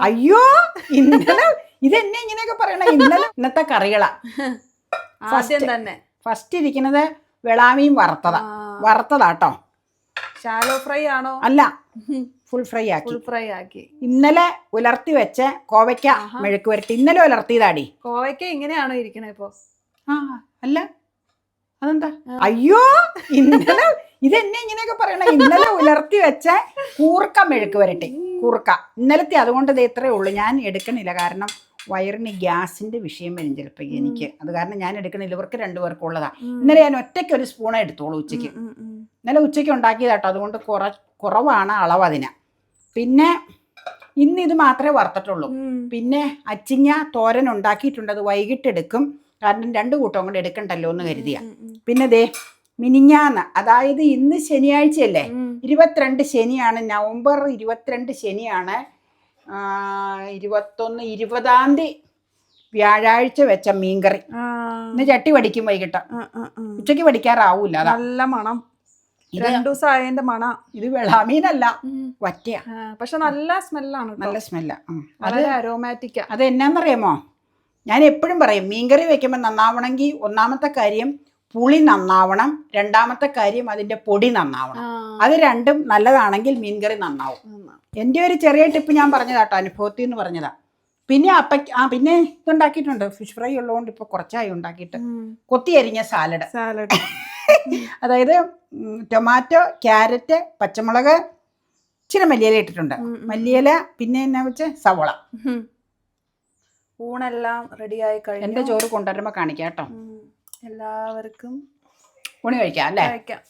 അയ്യോ ഇന്നലെ ഇതെന്നെ ഇങ്ങനെയൊക്കെ പറയണ. ഇന്നലെ ഇന്നത്തെ കറികളാ. ആദ്യം തന്നെ. ഫസ്റ്റ് ഇരിക്കുന്നത് വെളാമിയും വറുത്തതാ. വറുത്തതാട്ടോ ഷാലോ ഫ്രൈ ആണോ? അല്ല ഫുൾ ഫ്രൈ ആക്കി. ഫുൾ ഫ്രൈ ആക്കി. ഇന്നലെ ഉലർത്തി വെച്ച കോവയ്ക്ക മെഴുക്ക് വരട്ടി ഇന്നലെ ഉലർത്തിയതാടി. കോവയ്ക്ക ഇങ്ങനെയാണോ ഇരിക്കണേ ഇപ്പോ? ആ അല്ല. അതെന്താ? അയ്യോ ഇന്നലെ ഇതെന്നെ ഇങ്ങനെയൊക്കെ പറയണ. ഇന്നലെ ഉലർത്തി വെച്ച കൂർക്ക മെഴുക്ക് വരട്ടെ. കൂർക്ക. ഇന്നലത്തെ അതുകൊണ്ട് ഇത് ഇത്രയേ ഉള്ളൂ. ഞാൻ എടുക്കണില്ല. കാരണം വയറിന് ഗ്യാസിന്റെ വിഷയം വരും ചിലപ്പോൾ എനിക്ക്. അത് കാരണം ഞാൻ എടുക്കണില്ല. ഇവർക്ക് രണ്ടുപേർക്കും ഉള്ളതാ. ഇന്നലെ ഞാൻ ഒറ്റയ്ക്ക് ഒരു സ്പൂണേ എടുത്തോളൂ ഉച്ചയ്ക്ക്. ഇന്നലെ ഉച്ചയ്ക്ക് ഉണ്ടാക്കിയതാട്ടോ. അതുകൊണ്ട് കുറ കുറവാണ് അളവ് അതിന്. പിന്നെ ഇന്ന് ഇത് മാത്രമേ വറുത്തിട്ടുള്ളൂ. പിന്നെ അച്ചിങ്ങ തോരൻ ഉണ്ടാക്കിയിട്ടുണ്ട്. അത് വൈകിട്ട് എടുക്കും കാരണം രണ്ട് കൂട്ടം കൂടെ എടുക്കണ്ടല്ലോ എന്ന് കരുതിയ. പിന്നെ ദേ മിനിഞ്ഞാന്ന് അതായത് ഇന്ന് ശനിയാഴ്ചയല്ലേ. ഇരുപത്തിരണ്ട് ശനിയാണ് നവംബർ ഇരുപത്തിരണ്ട് ശനിയാണ് ഇരുപത്തൊന്ന് ഇരുപതാം തീയതി വ്യാഴാഴ്ച വെച്ച മീൻകറി. ഇന്ന് ചട്ടി പഠിക്കും വൈകിട്ട്. ഉച്ചയ്ക്ക്. പഠിക്കാറാവൂല നല്ല മണം. രണ്ടു ദിവസം ആയതിന്റെ മണ. ഇത് വെളാമീനല്ല വറ്റയാ. പക്ഷെ നല്ല സ്മെല്ലാണ് നല്ല സ്മെല്ല അത് വളരെ അരോമാറ്റിക്കാ അത് എന്നാന്നറിയാമോ ഞാൻ എപ്പോഴും പറയും മീൻകറി വെക്കുമ്പോൾ നന്നാവണമെങ്കിൽ ഒന്നാമത്തെ കാര്യം പുളി നന്നാവണം രണ്ടാമത്തെ കാര്യം അതിന്റെ പൊടി നന്നാവണം. അത് രണ്ടും നല്ലതാണെങ്കിൽ മീൻകറി നന്നാവും. എന്റെ ഒരു ചെറിയ ടിപ്പ് ഞാൻ പറഞ്ഞതാട്ടോ അനുഭവത്തിൽ നിന്ന് പറഞ്ഞതാ. പിന്നെ അപ്പ ആ പിന്നെ ഇതുണ്ടാക്കിയിട്ടുണ്ട് ഫിഷ് ഫ്രൈ ഉള്ളതുകൊണ്ട് ഇപ്പോൾ കുറച്ചായി ഉണ്ടാക്കിയിട്ട്. കൊത്തി അരിഞ്ഞ സാലഡ് സാലഡ് അതായത് ടൊമാറ്റോ ക്യാരറ്റ് പച്ചമുളക് ഇച്ചിരി മല്ലിയില ഇട്ടിട്ടുണ്ട്. മല്ലിയില പിന്നെ എന്നാ വെച്ച്? സവോള. ഊണെല്ലാം റെഡിയായി എന്റെ കഴിഞ്ഞു. ചോറ് കൊണ്ടുവരുമ്പോൾ കാണിക്കാം കേട്ടോ. എല്ലാവർക്കും ഊണ് കഴിക്കാം അല്ലേ? കഴിക്കാം.